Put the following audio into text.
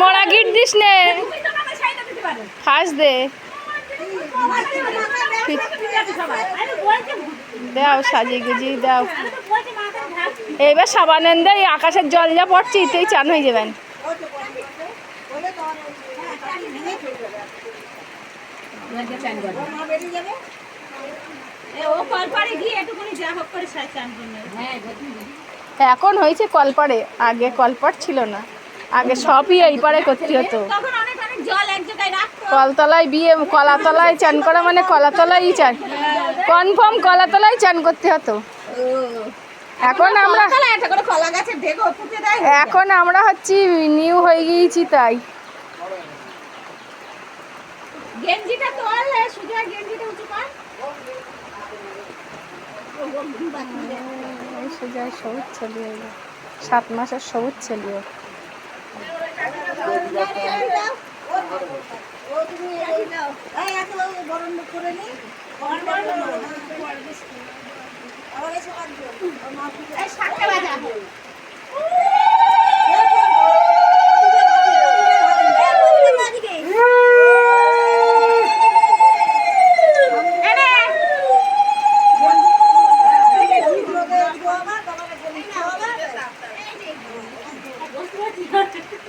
মরা গিট দিস নে। ফাঁস দে। দাও, সাজিয়ে গুজিয়ে দাও। এইবার সাবানেন দে, এই আকাশের জল যা পড়ছে, এতেই চান হয়ে যাবেন। এখন হয়েছে কলপাড়ে আগে কলপাট ছিল না আগে সবই এই পারে করতে হতো কলতলায় বিয়ে কলাতলায় চান করা মানে কলাতলায় চান কনফার্ম কলাতলায় চান করতে হতো এখন আমরা এখন আমরা হচ্ছি নিউ হয়ে গিয়েছি তাই গেঞ্জিটা তোল সুজা গেঞ্জিটা উঁচু কর এই যায় সবুজ ছেলে। সাত মাসের সবুজ ছেলে বাজা Thank you.